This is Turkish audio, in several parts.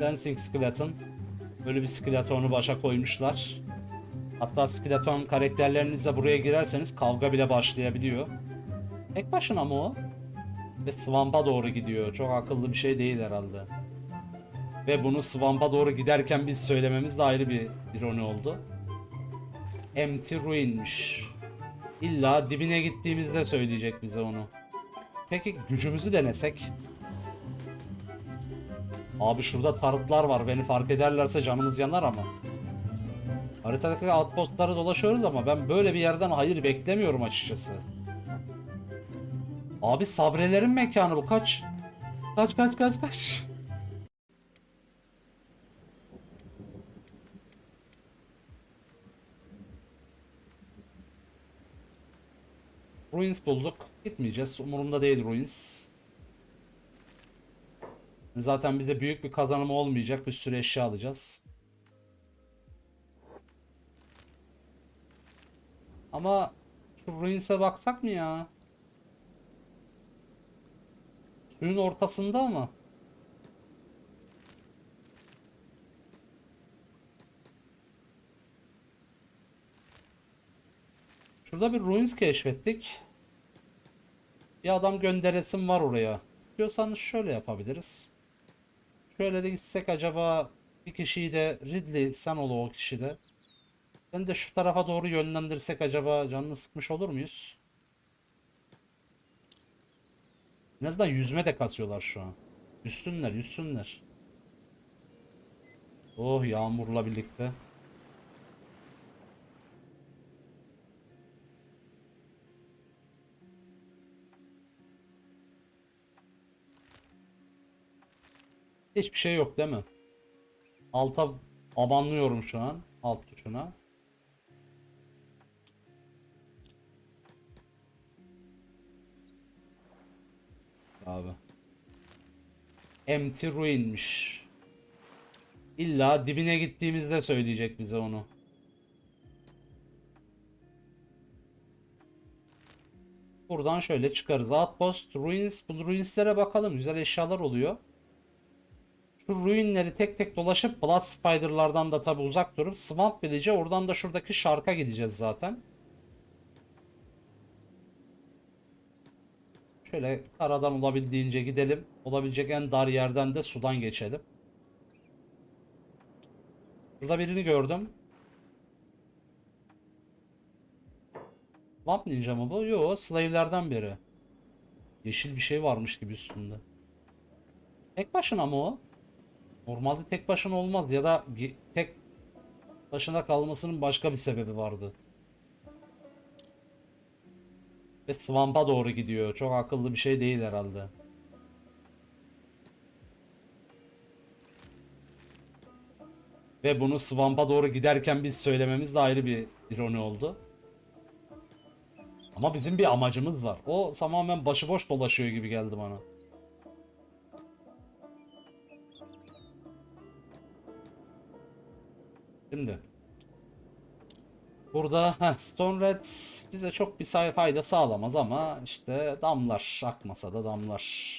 Dancing Skeleton. Böyle bir skeletonu başa koymuşlar. Hatta skeleton karakterlerinizle buraya girerseniz kavga bile başlayabiliyor. Tek başına mı o? Ve Swamp'a doğru gidiyor. Çok akıllı bir şey değil herhalde. Ve bunu Swamp'a doğru giderken biz söylememiz de ayrı bir ironi oldu. Empty Ruin'miş. İlla dibine gittiğimizde söyleyecek bize onu. Peki gücümüzü denesek? Abi şurada tarıtlar var. Beni fark ederlerse canımız yanar ama. Haritadaki outpostları dolaşıyoruz ama ben böyle bir yerden hayır beklemiyorum açıkçası. Abi sabrelerin mekanı bu kaç? Kaç kaç kaç kaç. Ruins bulduk. Gitmeyeceğiz. Umurumda değil Ruins. Zaten bize büyük bir kazanım olmayacak. Bir sürü eşya alacağız. Ama şu Ruins'e baksak mı ya? Suyun ortasında ama. Şurada bir ruins keşfettik. Bir adam gönderesim var oraya. İstiyorsanız şöyle yapabiliriz. Şöyle de gitsek acaba bir kişiyi de Ridley sen ol o kişi de. Sen de şu tarafa doğru yönlendirsek acaba canını sıkmış olur muyuz? En azından yüzme de kasıyorlar şu an. Yüzsünler, yüzsünler. Oh yağmurla birlikte. Hiçbir şey yok değil mi? Alta abanlıyorum şu an. Alt tuşuna. Abi. Empty Ruin'miş. İlla dibine gittiğimizde söyleyecek bize onu. Buradan şöyle çıkarız. Outpost, Ruins. Bu Ruins'lere bakalım. Güzel eşyalar oluyor. Şu ruinleri tek tek dolaşıp Blood Spider'lardan da tabi uzak durup Swamp Village'e oradan da şuradaki şarka gideceğiz zaten. Şöyle karadan olabildiğince gidelim. Olabilecek en dar yerden de sudan geçelim. Burada birini gördüm. Vamp Ninja mı bu? Yo, slave'lerden biri. Yeşil bir şey varmış gibi üstünde. Tek başına mı o? Normalde tek başına olmaz ya da tek başına kalmasının başka bir sebebi vardı. Ve Swamp'a doğru gidiyor. Çok akıllı bir şey değil herhalde. Ve bunu Swamp'a doğru giderken biz söylememiz de ayrı bir ironi oldu. Ama bizim bir amacımız var. O tamamen başıboş dolaşıyor gibi geldi bana. Şimdi. Burada heh, Stone Red bize çok bir fayda sağlamaz ama işte damlar. Akmasa da damlar.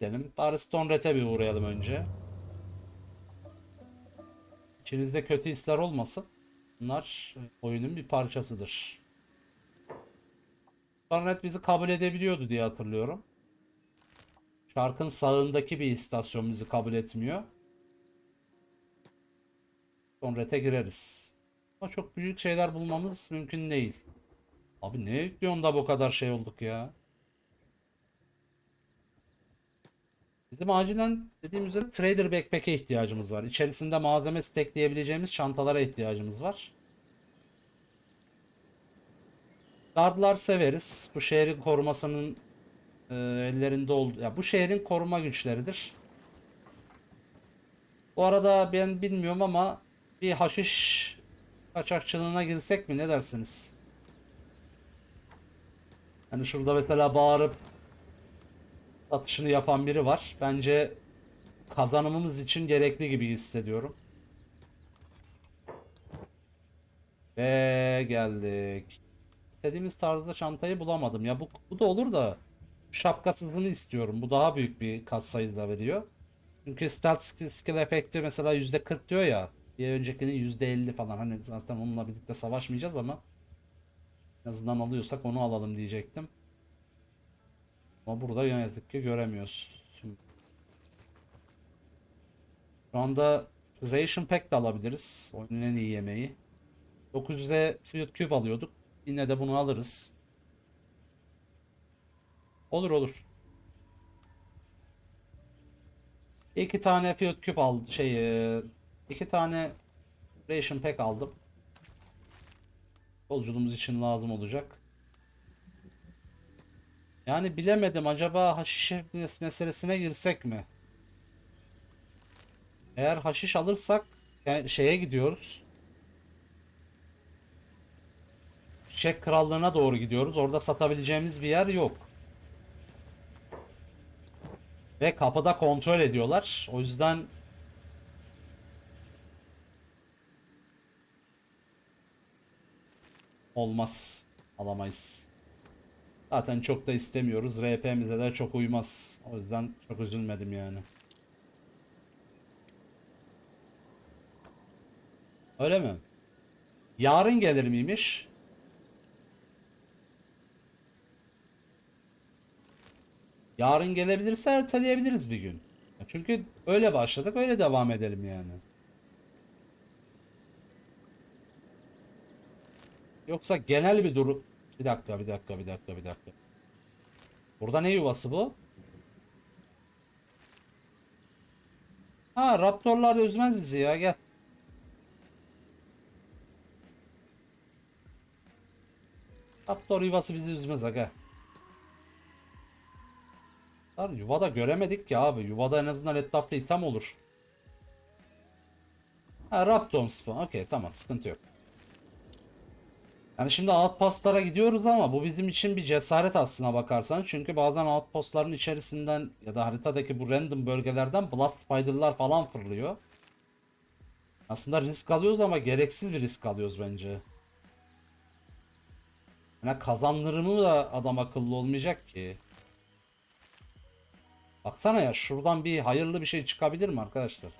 Gidelim. Bari Stone Red'e bir uğrayalım önce. İçinizde kötü hisler olmasın. Bunlar oyunun bir parçasıdır. Starnet bizi kabul edebiliyordu diye hatırlıyorum. Şarkın sağındaki bir istasyon bizi kabul etmiyor. Sonrete gireriz. Ama çok büyük şeyler bulmamız mümkün değil. Abi ne yüklüyorsun da bu kadar şey olduk ya? Bizim acilen dediğim üzere Trader Backpack'e ihtiyacımız var. İçerisinde malzeme stackleyebileceğimiz çantalara ihtiyacımız var. Guardlar severiz. Bu şehrin korumasının e, ellerinde oldu. Ya bu şehrin koruma güçleridir. Bu arada ben bilmiyorum ama bir haşiş kaçakçılığına girsek mi ne dersiniz? Hani şurada mesela bağırıp satışını yapan biri var. Bence kazanımımız için gerekli gibi hissediyorum. Ve geldik. İstediğimiz tarzda çantayı bulamadım. Ya bu, bu da olur da şapkasızını istiyorum. Bu daha büyük bir katsayı da veriyor. Çünkü stealth skill, skill efekti mesela %40 diyor ya. Bir öncekinin %50 falan. Hani zaten onunla birlikte savaşmayacağız ama en azından alıyorsak onu alalım diyecektim. Ama burada ne yazık ki göremiyoruz. Şu anda Ration Pack de alabiliriz. Oyunun en iyi yemeği. 900'e Fluid Cube alıyorduk. Yine de bunu alırız. Olur olur. İki tane Fluid Cube aldım. Şey, e, iki tane Ration Pack aldım. Yolculuğumuz için lazım olacak. Yani bilemedim acaba haşiş meselesine girsek mi? Eğer haşiş alırsak yani şeye gidiyoruz. Çiçek Krallığı'na doğru gidiyoruz. Orada satabileceğimiz bir yer yok. Ve kapıda kontrol ediyorlar. O yüzden olmaz. Alamayız. Zaten çok da istemiyoruz. RP'mize de çok uymaz. O yüzden çok üzülmedim yani. Öyle mi? Yarın gelir miymiş? Yarın gelebilirse erteleyebiliriz bir gün. Çünkü öyle başladık, öyle devam edelim yani. Yoksa genel bir durum... Bir dakika, bir dakika, bir dakika, bir dakika. Burada ne yuvası bu? Ha, raptorlar üzmez bizi ya, gel. Raptor yuvası bizi üzmez aga. Lan yuvada göremedik ya abi. Yuvada en azından etrafta item olur. Ha Raptor spawn. Okey tamam sıkıntı yok. Yani şimdi outpostlara gidiyoruz ama bu bizim için bir cesaret aslına bakarsan. Çünkü bazen outpostların içerisinden ya da haritadaki bu random bölgelerden Blood Spider'lar falan fırlıyor. Aslında risk alıyoruz ama gereksiz bir risk alıyoruz bence. Yani kazanırımı da adam akıllı olmayacak ki. Baksana ya şuradan bir hayırlı bir şey çıkabilir mi arkadaşlar?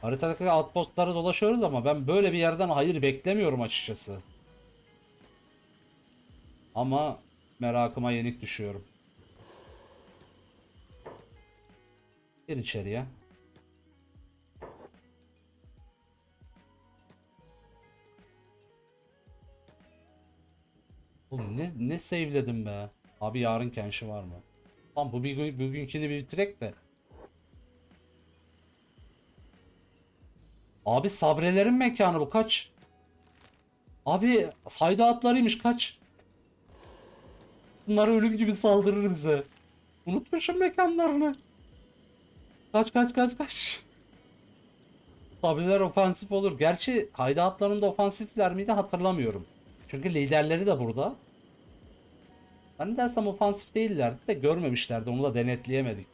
Haritadaki outpostlara dolaşıyoruz ama ben böyle bir yerden hayır beklemiyorum açıkçası. Ama merakıma yenik düşüyorum. Gir içeriye. Oğlum ne, ne save'ledim be. Abi yarın kenşi var mı? Tamam bu bir, bugünkini bitirek de. Abi sabrelerin mekanı bu kaç? Abi sayda atlarıymış kaç? Bunlar ölüm gibi saldırır bize. Unutmuşum mekanlarını. Kaç kaç kaç kaç. Sabriler ofansif olur. Gerçi haydatların da ofansifler miydi hatırlamıyorum. Çünkü liderleri de burada. Zannedersem ofansif değillerdi de görmemişlerdi. Onu da denetleyemedik.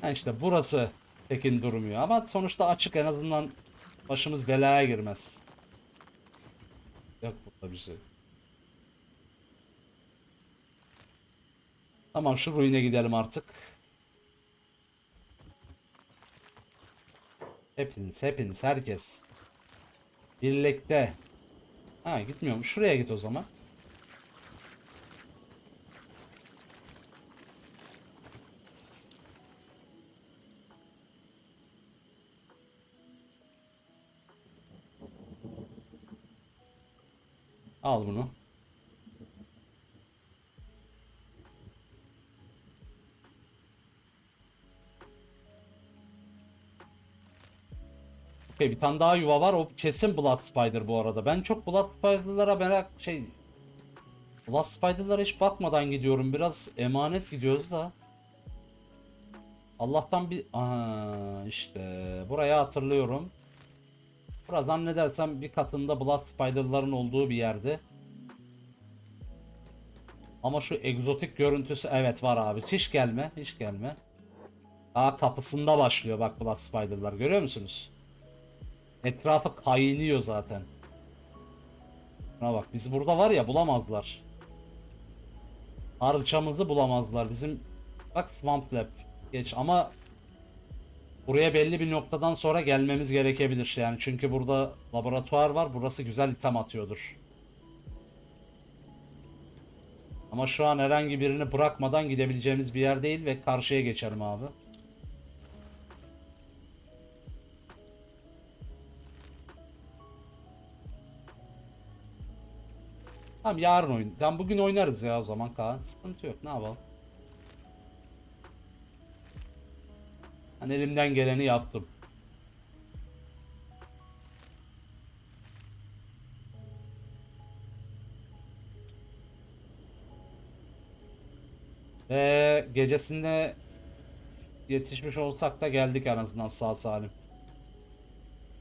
Ha işte burası tekin durmuyor. Ama sonuçta açık en azından başımız belaya girmez. Yok burada bir şey. Tamam şu ruine gidelim artık. Hepiniz, hepiniz, herkes. Birlikte. Ha gitmiyorum. Şuraya git o zaman. Al bunu. Okey bir tane daha yuva var. O kesin Blood Spider bu arada. Ben çok Blood Spider'lara merak şey Blood Spider'lara hiç bakmadan gidiyorum. Biraz emanet gidiyoruz da. Allah'tan bir Aa, işte burayı hatırlıyorum. Burası zannedersem bir katında Blood Spider'ların olduğu bir yerde. Ama şu egzotik görüntüsü evet var abi. Hiç gelme, hiç gelme. Daha kapısında başlıyor bak Blood Spider'lar görüyor musunuz? Etrafı kaynıyor zaten. Buna bak biz burada var ya bulamazlar. Harçamızı bulamazlar. Bizim bak Swamp Lab geç ama buraya belli bir noktadan sonra gelmemiz gerekebilir. Yani çünkü burada laboratuvar var. Burası güzel item atıyordur. Ama şu an herhangi birini bırakmadan gidebileceğimiz bir yer değil ve karşıya geçelim abi. Tamam yarın oyun. Tamam bugün oynarız ya o zaman Kaan. Sıkıntı yok ne yapalım. Hani elimden geleni yaptım. Ve gecesinde yetişmiş olsak da geldik en azından sağ salim.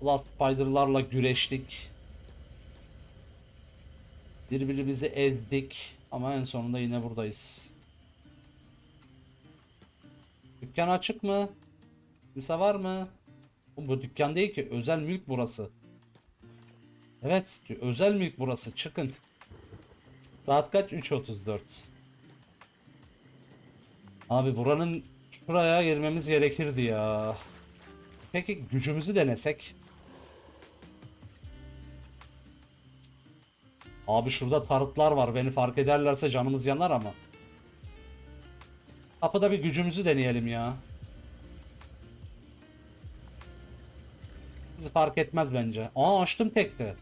Blast Spider'larla güreştik. Birbirimizi ezdik. Ama en sonunda yine buradayız. Dükkan açık mı? Kimse var mı? Oğlum bu dükkan değil ki. Özel mülk burası. Evet. Özel mülk burası. Çıkın. Saat kaç? 3.34. Abi buranın şuraya girmemiz gerekirdi ya. Peki gücümüzü denesek? Abi şurada tarıtlar var. Beni fark ederlerse canımız yanar ama. Kapıda bir gücümüzü deneyelim ya. Fark etmez bence. Aa açtım tekte.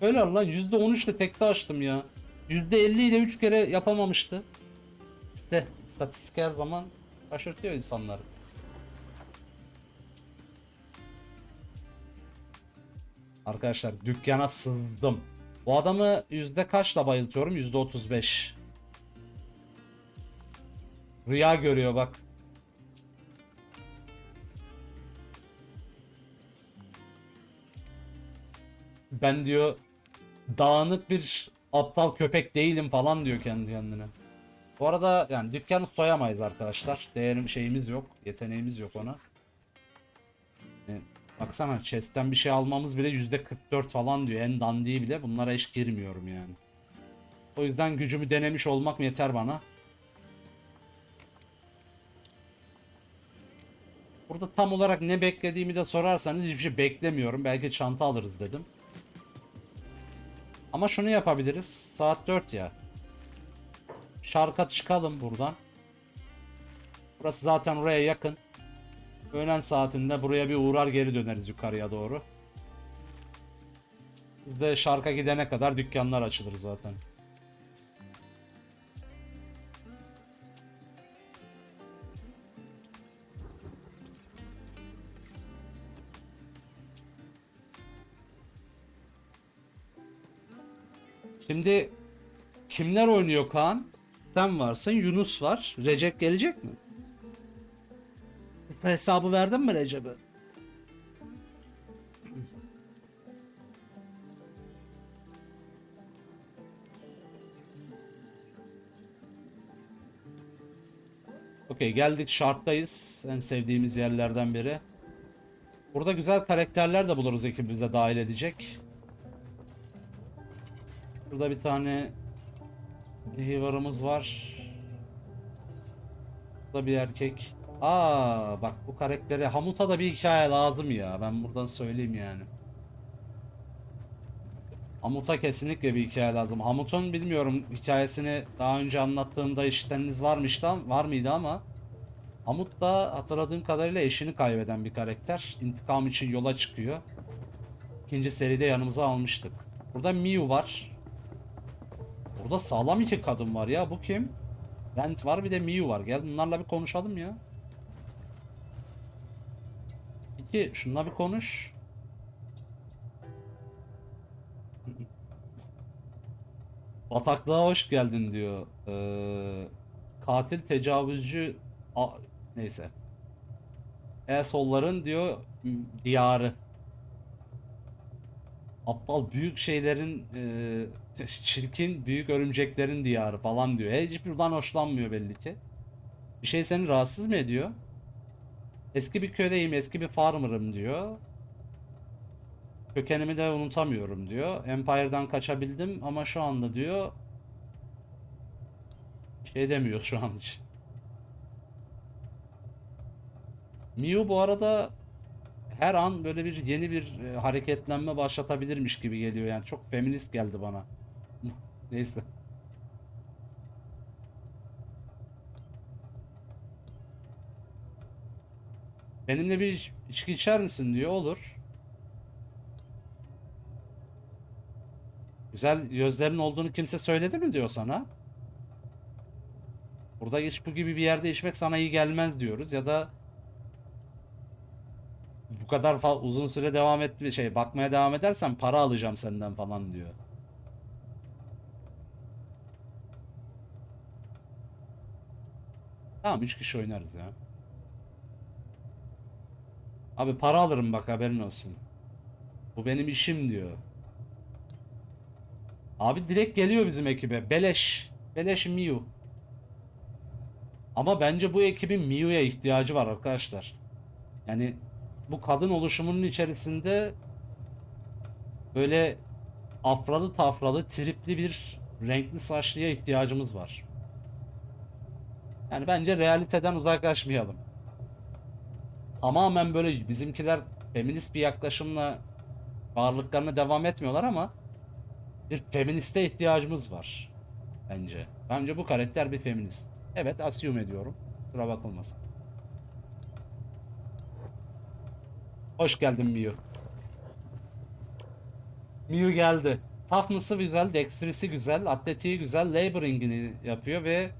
Öyle lan %13 ile tekte açtım ya. %50 ile 3 kere yapamamıştı. İşte istatistik her zaman şaşırtıyor insanları. Arkadaşlar dükkana sızdım. Bu adamı yüzde kaçla bayıltıyorum? Yüzde 35. Rüya görüyor bak. Ben diyor dağınık bir aptal köpek değilim falan diyor kendi kendine. Bu arada yani dükkanı soyamayız arkadaşlar. Değerim şeyimiz yok. Yeteneğimiz yok ona. E, baksana chest'ten bir şey almamız bile %44 falan diyor. En dandiği bile. Bunlara hiç girmiyorum yani. O yüzden gücümü denemiş olmak yeter bana. Burada tam olarak ne beklediğimi de sorarsanız hiçbir şey beklemiyorum. Belki çanta alırız dedim. Ama şunu yapabiliriz. Saat 4 ya. Şarka çıkalım buradan. Burası zaten oraya yakın. Öğlen saatinde buraya bir uğrar geri döneriz yukarıya doğru. Biz de şarka gidene kadar dükkanlar açılır zaten. Şimdi kimler oynuyor Kaan? Sen varsın, Yunus var. Recep gelecek mi? Hesabı verdin mi Recep'e? Okey geldik şarttayız. En sevdiğimiz yerlerden biri. Burada güzel karakterler de buluruz ekibimize dahil edecek. Burada bir tane Behavior'ımız var. Burada bir erkek. Aa bak bu karaktere Hamut'a da bir hikaye lazım ya. Ben buradan söyleyeyim yani. Hamut'a kesinlikle bir hikaye lazım. Hamut'un bilmiyorum hikayesini daha önce anlattığımda işiteniniz varmış da var mıydı ama Hamut da hatırladığım kadarıyla eşini kaybeden bir karakter. İntikam için yola çıkıyor. İkinci seride yanımıza almıştık. Burada Miu var. Burada sağlam iki kadın var ya. Bu kim? Vent var bir de Miu var. Gel bunlarla bir konuşalım ya. İki şunla bir konuş. Bataklığa hoş geldin diyor. Ee, katil tecavüzcü A- neyse. E-solların diyor diyarı. Aptal büyük şeylerin e, çirkin büyük örümceklerin diyarı falan diyor. E, Hiçbirinden hoşlanmıyor belli ki. Bir şey seni rahatsız mı ediyor? Eski bir köydeyim, eski bir farmer'ım diyor. Kökenimi de unutamıyorum diyor. Empire'dan kaçabildim ama şu anda diyor şey demiyor şu an için. Miu bu arada her an böyle bir yeni bir e, hareketlenme başlatabilirmiş gibi geliyor yani çok feminist geldi bana. Neyse. Benimle bir içki içer misin diyor. Olur. Güzel gözlerin olduğunu kimse söyledi mi diyor sana. Burada hiç bu gibi bir yerde içmek sana iyi gelmez diyoruz ya da bu kadar uzun süre devam et şey bakmaya devam edersen para alacağım senden falan diyor. Tamam 3 kişi oynarız ya. Abi para alırım bak haberin olsun. Bu benim işim diyor. Abi direkt geliyor bizim ekibe. Beleş. Beleş Miu. Ama bence bu ekibin Miu'ya ihtiyacı var arkadaşlar. Yani bu kadın oluşumunun içerisinde böyle afralı tafralı tripli bir renkli saçlıya ihtiyacımız var. Yani bence realiteden uzaklaşmayalım. Tamamen böyle bizimkiler feminist bir yaklaşımla varlıklarına devam etmiyorlar ama bir feministe ihtiyacımız var. Bence. Bence bu karakter bir feminist. Evet assume ediyorum. Kusura bakılmasın. Hoş geldin Miu. Miu geldi. Toughness'ı güzel, dextery'si güzel, atletiği güzel, laboring'ini yapıyor ve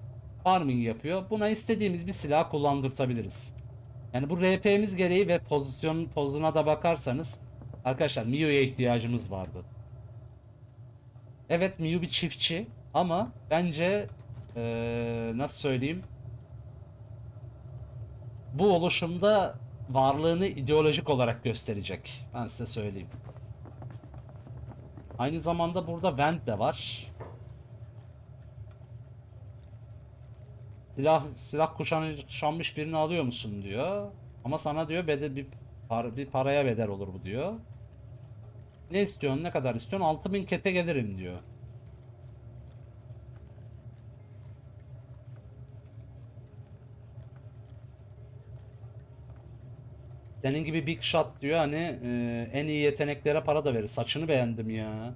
farming yapıyor. Buna istediğimiz bir silah kullandırtabiliriz. Yani bu RP'miz gereği ve pozisyon pozuna da bakarsanız arkadaşlar Miu'ya ihtiyacımız vardı. Evet Miu bir çiftçi ama bence eee, nasıl söyleyeyim bu oluşumda varlığını ideolojik olarak gösterecek. Ben size söyleyeyim. Aynı zamanda burada Vent de var. Silah silah kuşanmış birini alıyor musun diyor. Ama sana diyor bedel bir, par- bir paraya bedel olur bu diyor. Ne istiyorsun? Ne kadar istiyorsun? 6000 kete gelirim diyor. Senin gibi big shot diyor hani e, en iyi yeteneklere para da verir. Saçını beğendim ya.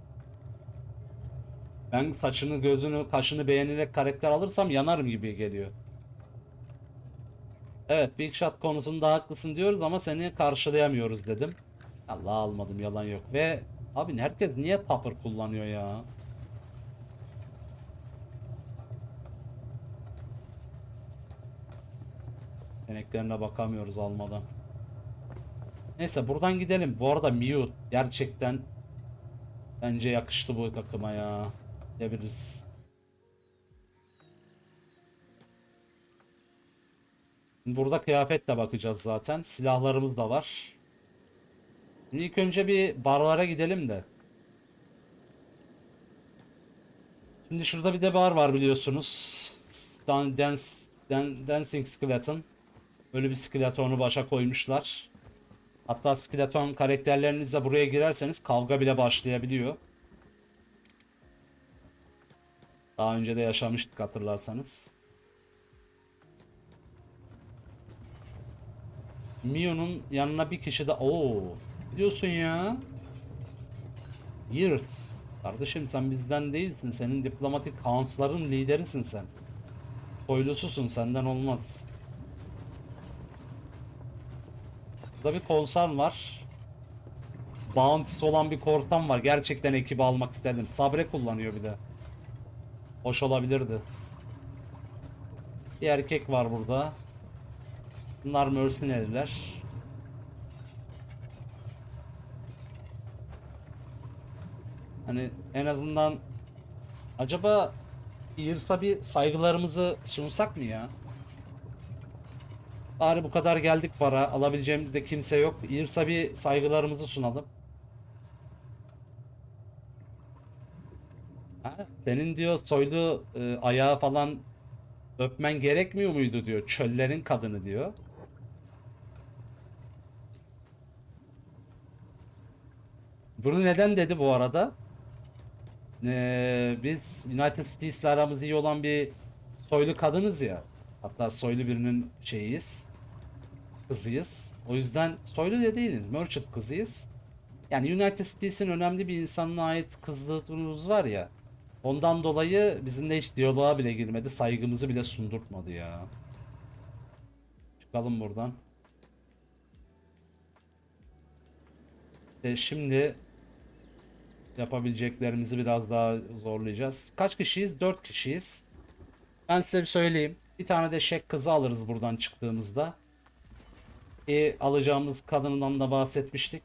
Ben saçını, gözünü, kaşını beğenilerek karakter alırsam yanarım gibi geliyor. Evet Big Shot konusunda haklısın diyoruz ama seni karşılayamıyoruz dedim. Allah almadım yalan yok. Ve abi herkes niye Tupper kullanıyor ya? Yeteneklerine bakamıyoruz almadan. Neyse buradan gidelim. Bu arada Mew gerçekten bence yakıştı bu takıma ya. Diyebiliriz. Burada kıyafetle bakacağız zaten. Silahlarımız da var. Şimdi ilk önce bir barlara gidelim de. Şimdi şurada bir de bar var biliyorsunuz. Dan- Dance, Dan- Dancing Skeleton. Böyle bir skeletonu başa koymuşlar. Hatta skeleton karakterlerinizle buraya girerseniz kavga bile başlayabiliyor. Daha önce de yaşamıştık hatırlarsanız. Mio'nun yanına bir kişi de Oo, diyorsun ya. Years. Kardeşim sen bizden değilsin. Senin diplomatik council'ların liderisin sen. Soylususun senden olmaz. Burada bir korsan var. Bounty'si olan bir korsan var. Gerçekten ekibi almak istedim. Sabre kullanıyor bir de. Hoş olabilirdi. Bir erkek var burada. Bunlar mercenary'ler. Hani en azından acaba Irs'a bir saygılarımızı sunsak mı ya? Bari bu kadar geldik para. Alabileceğimiz de kimse yok. Irs'a bir saygılarımızı sunalım. Ha, senin diyor soylu e, ayağı falan öpmen gerekmiyor muydu diyor. Çöllerin kadını diyor. Bunu neden dedi bu arada? Ee, biz United States'le aramız iyi olan bir soylu kadınız ya. Hatta soylu birinin şeyiyiz. Kızıyız. O yüzden soylu da değiliz. Merchant kızıyız. Yani United States'in önemli bir insanına ait kızlığımız var ya. Ondan dolayı bizimle hiç diyaloğa bile girmedi. Saygımızı bile sundurtmadı ya. Çıkalım buradan. E şimdi yapabileceklerimizi biraz daha zorlayacağız. Kaç kişiyiz? 4 kişiyiz. Ben size bir söyleyeyim. Bir tane de şek kızı alırız buradan çıktığımızda. E, alacağımız kadından da bahsetmiştik.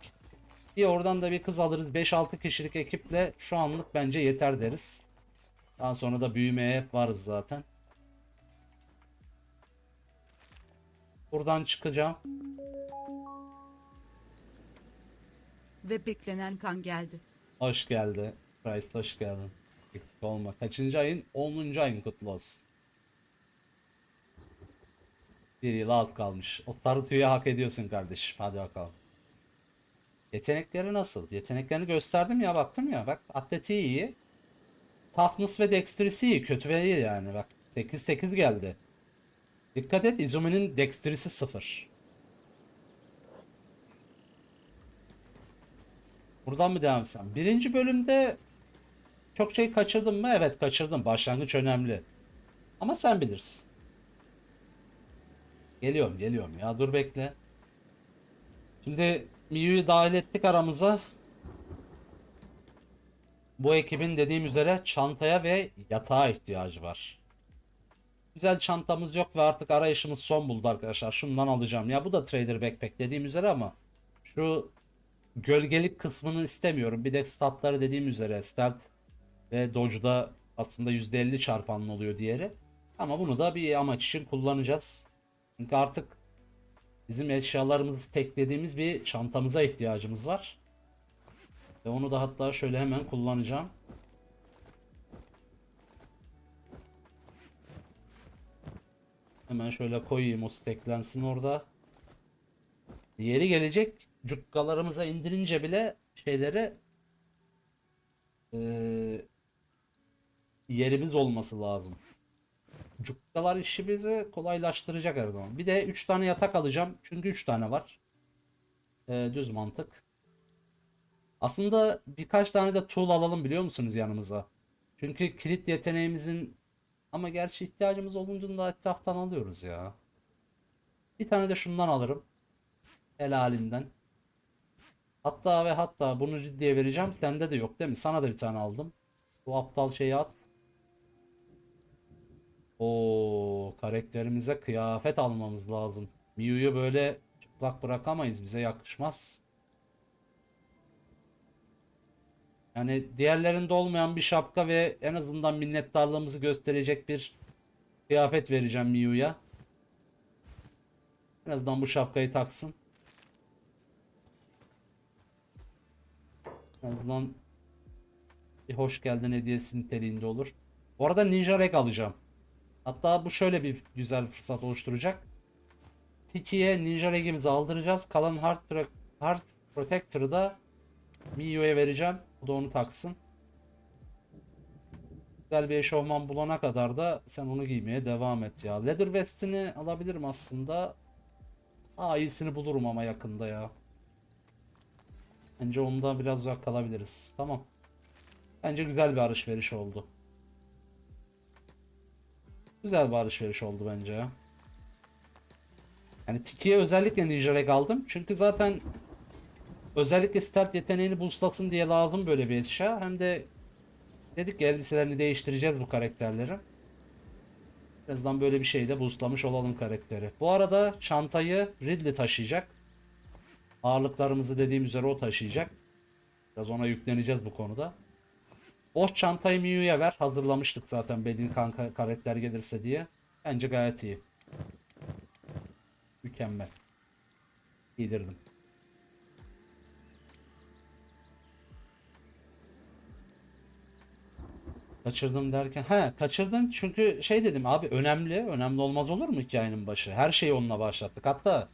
Bir oradan da bir kız alırız. 5-6 kişilik ekiple şu anlık bence yeter deriz. Daha sonra da büyümeye hep varız zaten. Buradan çıkacağım. Ve beklenen kan geldi. Hoş geldi. Price hoş geldin. Eksik olma. Kaçıncı ayın? 10. ayın kutlu olsun. Bir yıl az kalmış. O sarı tüyü hak ediyorsun kardeşim. Hadi bakalım. Yetenekleri nasıl? Yeteneklerini gösterdim ya baktım ya. Bak atletiği iyi. Toughness ve dexterisi iyi. Kötü ve iyi yani. Bak 8-8 geldi. Dikkat et Izumi'nin dexterisi 0. Buradan mı devam etsem? Birinci bölümde çok şey kaçırdım mı? Evet kaçırdım. Başlangıç önemli. Ama sen bilirsin. Geliyorum geliyorum ya dur bekle. Şimdi Miyu'yu dahil ettik aramıza. Bu ekibin dediğim üzere çantaya ve yatağa ihtiyacı var. Güzel çantamız yok ve artık arayışımız son buldu arkadaşlar. Şundan alacağım. Ya bu da Trader Backpack dediğim üzere ama şu gölgelik kısmını istemiyorum. Bir de statları dediğim üzere stealth ve dodge'da aslında %50 çarpanlı oluyor diğeri. Ama bunu da bir amaç için kullanacağız. Çünkü artık bizim eşyalarımızı teklediğimiz bir çantamıza ihtiyacımız var. Ve onu da hatta şöyle hemen kullanacağım. Hemen şöyle koyayım o steklensin orada. Yeri gelecek cukkalarımıza indirince bile şeyleri eee, yerimiz olması lazım. Cukkalar işimizi kolaylaştıracak her zaman. Bir de 3 tane yatak alacağım. Çünkü 3 tane var. Eee, düz mantık. Aslında birkaç tane de tool alalım biliyor musunuz yanımıza? Çünkü kilit yeteneğimizin ama gerçi ihtiyacımız olduğunda etraftan alıyoruz ya. Bir tane de şundan alırım. Helalinden. Hatta ve hatta bunu ciddiye vereceğim. Sende de yok değil mi? Sana da bir tane aldım. Bu aptal şeyi at. O karakterimize kıyafet almamız lazım. Miyu'yu böyle çıplak bırakamayız. Bize yakışmaz. Yani diğerlerinde olmayan bir şapka ve en azından minnettarlığımızı gösterecek bir kıyafet vereceğim Miyu'ya. En azından bu şapkayı taksın. En azından bir hoş geldin hediyesi niteliğinde olur. Bu arada Ninja Reg alacağım. Hatta bu şöyle bir güzel fırsat oluşturacak. Tiki'ye Ninja Reg'imizi aldıracağız. Kalan Tra- Heart Protector'ı da Miyu'ya vereceğim. O da onu taksın. Güzel bir eşofman bulana kadar da sen onu giymeye devam et ya. Leather vest'ini alabilirim aslında. Aa iyisini bulurum ama yakında ya. Bence onda biraz uzak kalabiliriz. Tamam. Bence güzel bir alışveriş oldu. Güzel bir alışveriş oldu bence ya. Yani Tiki'ye özellikle Ninja Reg aldım. Çünkü zaten özellikle stealth yeteneğini boostlasın diye lazım böyle bir eşya. Hem de dedik ki elbiselerini değiştireceğiz bu karakterleri. Azından böyle bir şey de boostlamış olalım karakteri. Bu arada çantayı Ridley taşıyacak. Ağırlıklarımızı dediğim üzere o taşıyacak. Biraz ona yükleneceğiz bu konuda. Boş çantayı Miyu'ya ver. Hazırlamıştık zaten Bedin kanka karakter gelirse diye. Bence gayet iyi. Mükemmel. Giydirdim. Kaçırdım derken he kaçırdın çünkü şey dedim abi önemli önemli olmaz olur mu hikayenin başı her şeyi onunla başlattık hatta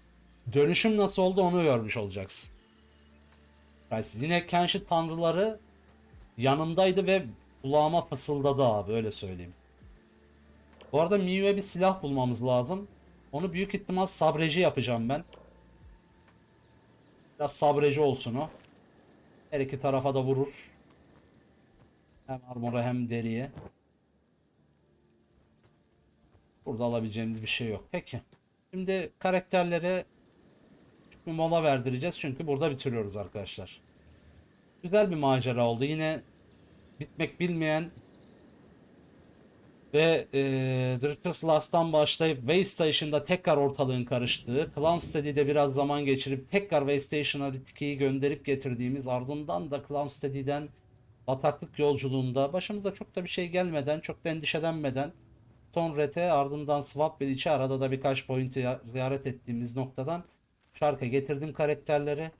dönüşüm nasıl oldu onu görmüş olacaksın Crysis. Yine Kenshi tanrıları yanımdaydı ve kulağıma fısıldadı abi öyle söyleyeyim. Bu arada Miyu'ya bir silah bulmamız lazım. Onu büyük ihtimal sabreci yapacağım ben. Biraz sabreci olsun o. Her iki tarafa da vurur. Hem armora hem deriye. Burada alabileceğimiz bir şey yok. Peki. Şimdi karakterlere bir mola verdireceğiz. Çünkü burada bitiriyoruz arkadaşlar. Güzel bir macera oldu. Yine bitmek bilmeyen ve e, Drifter's Last'tan başlayıp Waystation'da tekrar ortalığın karıştığı, Clown Steady'de biraz zaman geçirip tekrar Waystation'a bir tikeyi gönderip getirdiğimiz ardından da Clown Steady'den bataklık yolculuğunda başımıza çok da bir şey gelmeden, çok da endişelenmeden Stone Red'e ardından Swap ve içi arada da birkaç point'i ya- ziyaret ettiğimiz noktadan şarkı getirdim karakterleri.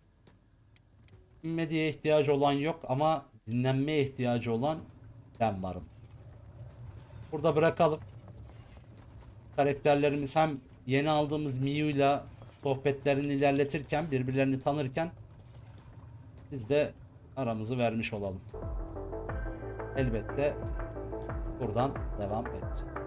Dinmediğe ihtiyacı olan yok ama dinlenmeye ihtiyacı olan ben varım. Burada bırakalım. Karakterlerimiz hem yeni aldığımız Miyu'yla sohbetlerini ilerletirken, birbirlerini tanırken biz de aramızı vermiş olalım. Elbette buradan devam edeceğiz.